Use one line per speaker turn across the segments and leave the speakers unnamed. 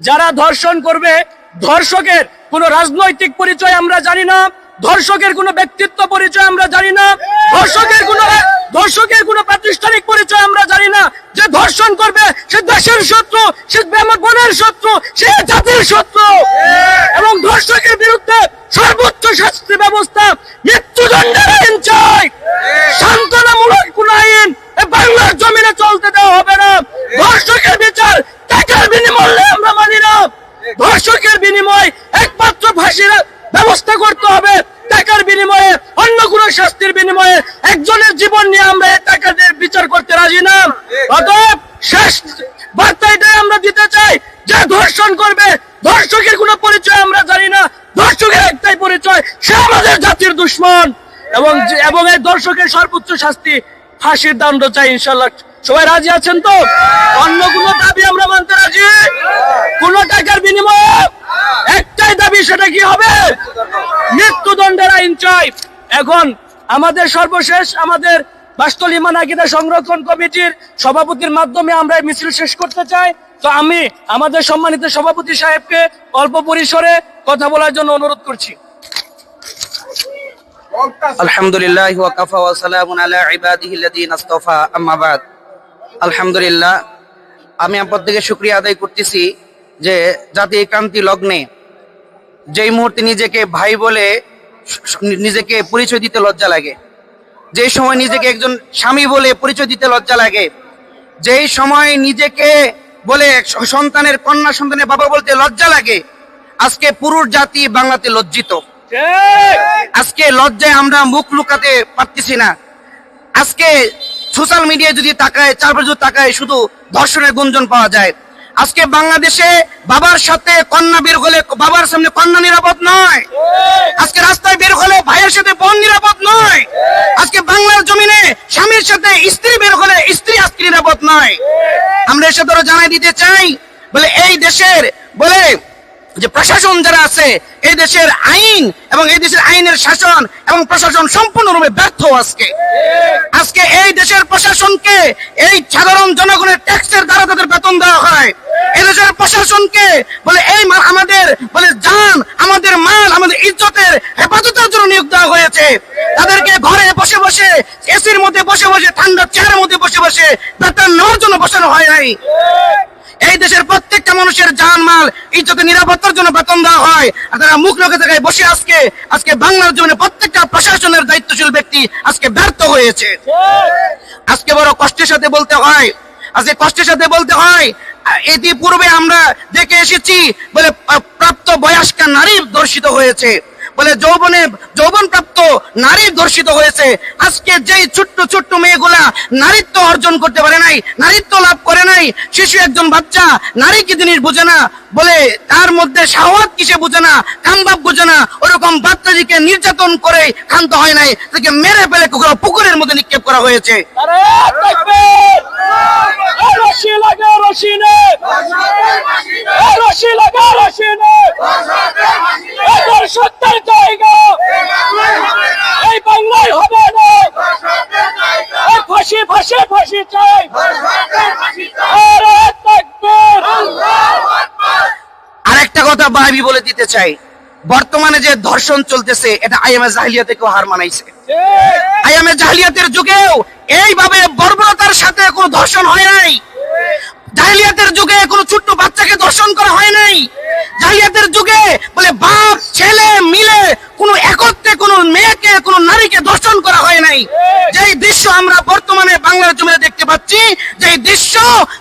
যারা ধর্ষণ করবে ধর্ষকের কোন রাজনৈতিক পরিচয় আমরা জানি না ধর্ষকের কোন ব্যক্তিত্ব পরিচয় আমরা জানি না ধর্ষকের কোন ধর্ষকের কোন প্রাতিষ্ঠানিক পরিচয় আমরা জানি না যে ধর্ষণ করবে সে দেশের শত্রু সে আমার বোনের শত্রু সে জাতির শত্রু। এবং ধর্ষকের বিরুদ্ধে সর্বোচ্চ শাস্তি ব্যবস্থা মৃত্যুদণ্ডের আইন চাই সান্ত্বনামূলক কোন আইন এ বাংলার জমিনে চলতে দেওয়া হবে না ধর্ষকের বিচার টাকার বিনিময়ে আমরা মানি না ধর্ষকের বিনিময় একমাত্র ফাঁসির ব্যবস্থা করতে হবে। টাকার বিনিময়ে, অন্য কোন শাস্তির বিনিময়ে একজনের জীবন নিয়ে আমরা টাকা বিচার করতে রাজি না। অতএব শেষ বার্তা এটাই আমরা দিতে চাই ধর্ষণ করবে, ধর্ষকের পরিচয় আমরা জানি না, ধর্ষকের একটাই পরিচয়, সে আমাদের জাতির দুশ্মন। এবং এবং এই দর্শকের সর্বোচ্চ শাস্তি ফাঁসির দণ্ড চাই ইনশাল্লাহ সবাই রাজি আছেন তো? অন্য কোনো দাবি আমরা মানতে রাজি? কোন টাকার বিনিময়ে একটাই দাবি সেটা কি হবে? মৃত্যুদণ্ডের আইন চাই। এখন আমাদের সর্বশেষ আমাদের বাস্তলি মানাকিদা সংরক্ষণ কমিটির সভাপতির মাধ্যমে আমরা মিছিল শেষ করতে চাই। তো আমি আমাদের সম্মানিত সভাপতি সাহেবকে অল্প পরিসরে কথা বলার জন্য অনুরোধ করছি।
আলহামদুলিল্লাহ ওয়াকাফা ওয়া সালামুন আলা ইবাদিহি আল্লাযীনা ইসতাফা আম্মা বাদ। আলহামদুলিল্লাহ, আমি আপনার থেকে শুকরিয়া আদায় করতেছি যে জাতি ক্রান্তি লগ্নে যেই মুহূর্তে নিজেকে ভাই বলে নিজেকে পরিচয় দিতে লজ্জা লাগে। যেই সময় নিজেকে একজন স্বামী বলে পরিচয় দিতে লজ্জা লাগে। যেই সময় নিজেকে বলে সন্তানের, কন্যা সন্তানের বাবা বলতে লজ্জা লাগে, আজকে পুরুষ জাতি বাংলাতে লজ্জিত। আজকে লজ্জায় আমরা মুখ লুকাতে পারতেছি না। আজকে সোশ্যাল মিডিয়ায় যদি তাকায়, চারপাশে তাকায়, শুধু ধর্ষণের গুঞ্জন পাওয়া যায়। আজকে বাংলাদেশে বাবার সাথে কন্যা বের হলে বাবার সামনে কন্যা নিরাপদ নয়। আজকে রাস্তায় বের হলে ভাইয়ের সাথে বোন নিরাপদ নয়। আজকে বাংলার জমিনে স্বামীর সাথে স্ত্রী বের হলে স্ত্রী আজকে নিরাপদ নয়। আমরা এসে ধরো জানাই দিতে চাই। বলে, এই দেশের, বলে যে প্রশাসন যারা আছে, এই দেশের আইন এবং এই দেশের আইনের শাসন এবং প্রশাসন সম্পূর্ণরূপে ব্যর্থ আজকে। আজকে এই দেশের প্রশাসনকে, এই সাধারণ জনগণের ট্যাক্সের দ্বারা তাদের বেতন দেওয়া হয়। এই দেশের প্রশাসনকে বলে, এই আমাদের, বলে জান, আমাদের মাল, আমাদের ইজ্জতের হেফাজতের জন্য নিয়োগ দেওয়া হয়েছে। তাদেরকে ঘরে বসে বসে, এসির মধ্যে বসে বসে, ঠান্ডা চেয়ারের মধ্যে বসে বসে বেতন নেওয়ার জন্য বসানো হয় নাই। এই দেশের মানুষের জান মাল ইজ্জতে নিরাপত্তার জন্য বেতন দেওয়া হয়। আর তারা মুখ লোকে জায়গায় বসে আজকে আজকে বাংলার জন্য প্রত্যেকটা প্রশাসনের দায়িত্বশীল ব্যক্তি আজকে ব্যর্থ হয়েছে। আজকে বড় কষ্টের সাথে বলতে হয়, আজকে কষ্টের সাথে বলতে হয় ইতিপূর্বে আমরা দেখে এসেছি বলে প্রাপ্ত বয়স্কা নারী দর্শিত হয়েছে। বলে যৌবনে যৌবন প্রাপ্ত নারী দর্শিত হয়েছে আজকে যেই ছোট্ট ছোট্ট মেয়েগুলা নারীত্ব অর্জন করতে পারে নাই নারীত্ব লাভ করে নাই শিশু একজন বাচ্চা নারী কি জিনিস বুঝে না বলে তার মধ্যে সাহওয়াত কিসে বুঝে না কামবাব বুঝে না ওরকম বাচ্চাটিকে নির্যাতন করে ক্ষান্ত হয় নাই তাকে মেরে ফেলে কুকুর- পুকুরের মধ্যে নিক্ষেপ করা হয়েছে
রশি লাগা রশি নে রশি লাগা রশি নে এ দর্শকদের জায়গা এই বাংলায় হবে না এ ফাঁসি ফাঁসি ফাঁসি চাই আরে তাকবীর!
আরেকটা কথা ভাবি বলে দিতে চাই। বর্তমানে যে ধর্ষণ চলতেছে, এটা আইএমএ জাহিলিয়া থেকেও হার মানাইছে। আইএমএ জাহিলিয়াতের যুগেও এইভাবে বর্বরতার সাথে কোনো ধর্ষণ হয় নাই। জাহিলিয়াতের যুগে কোনো ছোট্ট বাচ্চাকে ধর্ষণ করা হয় নাই। জাহিলিয়াতের যুগে বলে বাপ, ছেলে মিলে কোনো একত্রে কোনো মেয়েকে, কোনো নারীকে ধর্ষণ করা হয় নাই। যেই দৃশ্য আমরা বর্তমানে বাংলার জমিনে দেখতে পাচ্ছি, যেই দৃশ্য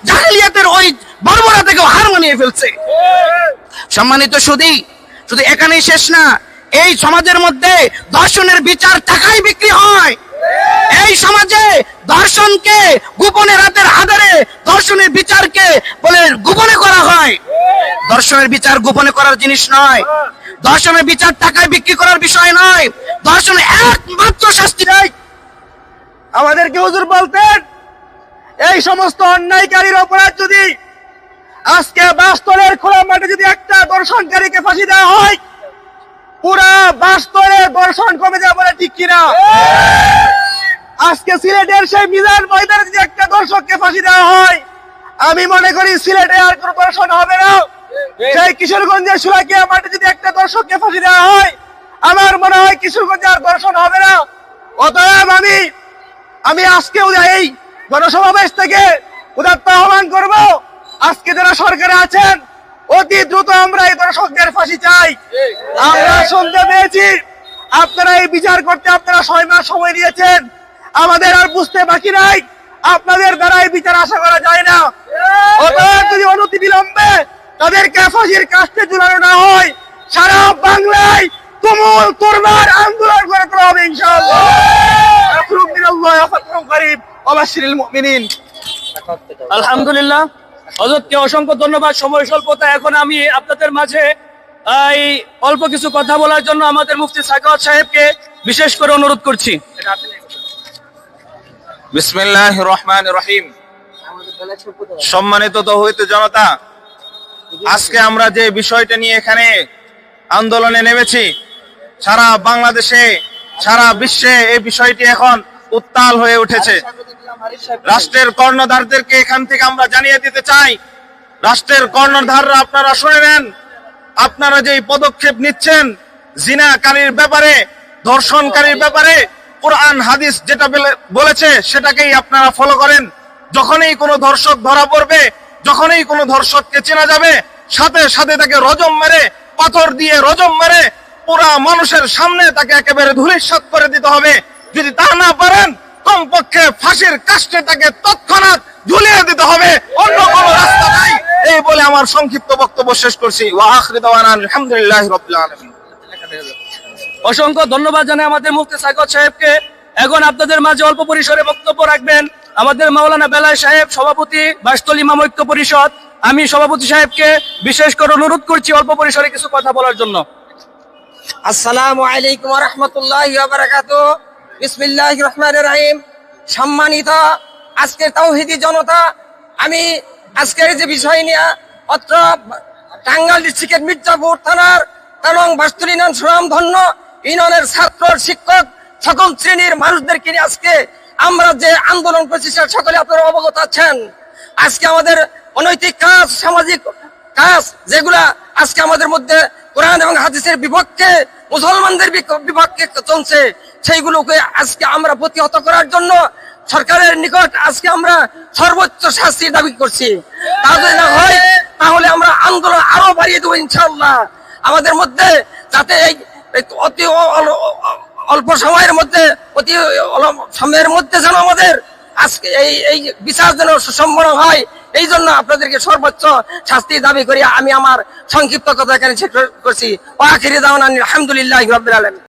জাহিলিয়াতের ওই বর্বরা থেকেও হার মানিয়ে ফেলছে। সম্মানিত সুদী শুধু এখানেই শেষ না, এই সমাজের মধ্যে ধর্ষণের বিচার টাকায় বিক্রি হয়। এই সমাজে দর্শনকে গোপনে রাতের আধারে ধর্ষণের বিচারকে বলে গোপনে করা হয়। ধর্ষণের বিচার গোপনে করার জিনিস নয়। দর্শনের বিচার টাকায় বিক্রি করার বিষয় নয়। দর্শন একমাত্র শাস্তি নয়।
আমাদেরকে হুজুর বলতেন, এই সমস্ত অন্যায়কারীর অপরাধ যদি আজকে বাস্তরের খোলা মাঠে যদি একটা দর্শনকারীকে ফাঁসি দেওয়া হয়, পুরা বাস্তরে দর্শন কমে যাবে বলে ঠিক কিনা? আজকে সিলেটের সেই মিজান ময়দানে যদি একটা দর্শককে ফাঁসি দেওয়া হয়, আমি মনে করি সিলেটে আর কোনো দর্শন হবে না। সেই কিশোরগঞ্জের সুরাকিয়া মাঠে যদি একটা দর্শককে ফাঁসি দেওয়া হয়, আমার মনে হয় কিশোরগঞ্জে আর দর্শন হবে না। অতএব আমি আমি আজকেও এই গণসমাবেশ থেকে উদাত্ত আহ্বান করব। আজকে যারা সরকারে আছেন অতি দ্রুত আমরা এই দর্শকদের ফাঁসি চাই। আমরা শুনতে পেয়েছি আপনারা এই বিচার করতে আপনারা ছয় মাস সময় দিয়েছেন আমাদের আর বুঝতে বাকি নাই আপনাদের দ্বারা এই বিচার আশা করা যায় না। অতএব যদি অনতি বিলম্বে তাদেরকে ফাঁসির কাস্তে ঝুলানো না হয় সারা বাংলায় তুমুল তোরবার আন্দোলন করে তোলা হবে ইনশাআল্লাহ। আখরুম মিনাল্লাহ ওয়াবাশশিরিল মুমিনিন।
আলহামদুলিল্লাহ। হজরতকে অসংখ্য ধন্যবাদ। সময় স্বল্পতা, এখন আমি আপনাদের মাঝে এই অল্প কিছু কথা বলার জন্য আমাদের মুফতি সাকাওয়াত সাহেবকে বিশেষ করে অনুরোধ করছি।
বিসমিল্লাহ রহমান রহিম। সম্মানিত তৌহিদ জনতা, আজকে আমরা যে বিষয়টা নিয়ে এখানে আন্দোলনে নেমেছি, সারা বাংলাদেশে, সারা বিশ্বে এই বিষয়টি এখন উত্তাল হয়ে উঠেছে। রাষ্ট্রের কর্ণধারদেরকে এখান থেকে আমরা জানিয়ে দিতে চাই। রাষ্ট্রের কর্ণধাররা আপনারা শুনে নেন। আপনারা যে পদক্ষেপ নিচ্ছেন, জিনাকারীর ব্যাপারে, ধর্ষণকারীর ব্যাপারে, কোরআন, হাদিস যেটা বলেছে, সেটাকেই আপনারা ফলো করেন। যখনই কোনো ধর্ষক ধরা পড়বে, যখনই কোনো ধর্ষককে চেনা যাবে, সাথে সাথে তাকে রজম মেরে, পাথর দিয়ে রজম মেরে, পুরা মানুষের সামনে তাকে একেবারে ধুলিস্বাত করে দিতে হবে। যদি তা না পারেন কমপক্ষে ফাঁসির কাষ্টে তাকে তৎক্ষণাৎ ঝুলিয়ে দিতে হবে। অন্য কোনো রাস্তা নাই। এই বলে আমার সংক্ষিপ্ত বক্তব্য শেষ করছি। ওয়া আখিরি দাওয়ানা আলহামদুলিল্লাহি রাব্বিল আলামিন।
অসংখ্য ধন্যবাদ জানাই আমাদের মুফতি সাকাত সাহেবকে। এখন আপনাদের মাঝে অল্প পরিসরে বক্তব্য রাখবেন। আমাদের মাওলানা বেলায় সাহেব সভাপতি বাসতলী ইমাম ঐক্য পরিষদ। আমি সভাপতি সাহেবকে বিশেষ করে অনুরোধ করছি অল্প পরিসরে কিছু কথা বলার জন্য।
আসসালামু আলাইকুম রহমতুল্লাহ বিসমিল্লাহ রহমান রাহিম। সম্মানিত আজকের তাওহিদি জনতা, আমি আজকের যে বিষয় নিয়ে অত্র টাঙ্গাইল ডিস্ট্রিক্টের মির্জাপুর থানার এবং বাস্তুলিনন সুনাম ধন্য ইউনিয়নের ছাত্র, শিক্ষক সকল শ্রেণির মানুষদেরকে নিয়ে আজকে আমরা যে আন্দোলন করছি সে সকলে আপনারা অবগত আছেন। আজকে আমাদের অনৈতিক কাজ, সামাজিক কাজ, যেগুলা আজকে আমাদের মধ্যে কোরআন এবং হাদিসের বিপক্ষে মুসলমানদের বিপক্ষে চলছে সেইগুলোকে আজকে আমরা প্রতিহত করার জন্য সরকারের নিকট আজকে আমরা সর্বোচ্চ শাস্তির দাবি করছি। তা যদি না হয়, তাহলে আমরা আন্দোলন আরও বাড়িয়ে দেবো ইনশাল্লাহ আমাদের মধ্যে যাতে এই অতি অল্প সময়ের মধ্যে, অতি সময়ের মধ্যে যেন আমাদের আজকে এই এই বিচার যেন সুসম্পন্ন হয়, এই জন্য আপনাদেরকে সর্বোচ্চ শাস্তি দাবি করি। আমি আমার সংক্ষিপ্ত কথা এখানে করছি। আখিরি দাওয়ান আলহামদুলিল্লাহ রবিল আলম